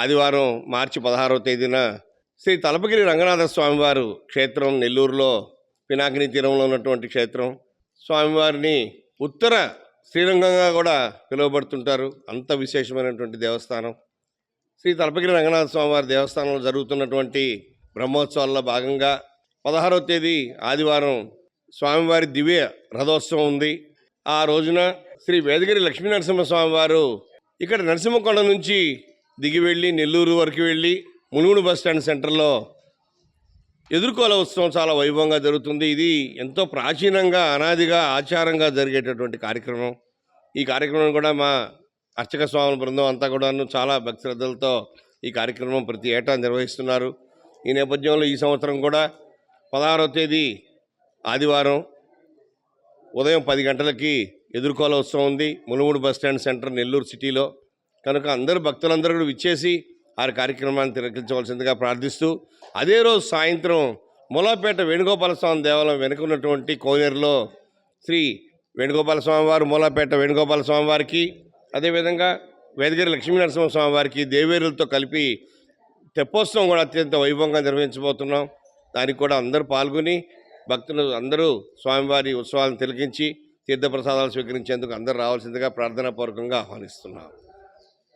ఆదివారం మార్చి పదహారవ తేదీన శ్రీ తలపగిరి రంగనాథ స్వామివారు క్షేత్రం నెల్లూరులో పినాకిని తీరంలో ఉన్నటువంటి క్షేత్రం. స్వామివారిని ఉత్తర శ్రీరంగంగా కూడా పిలువబడుతుంటారు. అంత విశేషమైనటువంటి దేవస్థానం. శ్రీ తలపగిరి రంగనాథ స్వామివారి దేవస్థానంలో జరుగుతున్నటువంటి బ్రహ్మోత్సవాల్లో భాగంగా పదహారవ తేదీ ఆదివారం స్వామివారి దివ్య రథోత్సవం ఉంది. ఆ రోజున శ్రీ వేదగిరి లక్ష్మీనరసింహ స్వామివారు ఇక్కడ నరసింహకొండ నుంచి దిగి వెళ్ళి నెల్లూరు వరకు వెళ్ళి మునుగుడు బస్ స్టాండ్ సెంటర్లో ఎదుర్కోల ఉత్సవం చాలా వైభవంగా జరుగుతుంది. ఇది ఎంతో ప్రాచీనంగా అనాదిగా ఆచారంగా జరిగేటటువంటి కార్యక్రమం. ఈ కార్యక్రమం కూడా మా అర్చక స్వాముల బృందం అంతా కూడాను చాలా భక్తిశ్రద్ధలతో ఈ కార్యక్రమం ప్రతి ఏటా నిర్వహిస్తున్నారు. ఈ నేపథ్యంలో ఈ సంవత్సరం కూడా పదహారవ తేదీ ఆదివారం ఉదయం పది గంటలకి ఎదుర్కోల ఉత్సవం ఉంది. Munugudu bus stand centre Nellore సిటీలో. కనుక అందరూ భక్తులందరూ కూడా విచ్చేసి ఆ కార్యక్రమాన్ని తిరగించవలసిందిగా ప్రార్థిస్తూ అదే రోజు సాయంత్రం మూలాపేట వేణుగోపాల స్వామి దేవాలయం వెనుక ఉన్నటువంటి కోనేరులో శ్రీ వేణుగోపాల స్వామి వారు మూలాపేట వేణుగోపాల స్వామి వారికి అదేవిధంగా వేదగిరి లక్ష్మీనరసింహ స్వామి వారికి దేవేరులతో కలిపి తెప్పోత్సవం కూడా అత్యంత వైభవంగా నిర్వహించబోతున్నాం. దానికి కూడా అందరూ పాల్గొని భక్తులు అందరూ స్వామివారి ఉత్సవాలను తిలకించి తీర్థప్రసాదాలు స్వీకరించేందుకు అందరూ రావాల్సిందిగా ప్రార్థనాపూర్వకంగా ఆహ్వానిస్తున్నాం.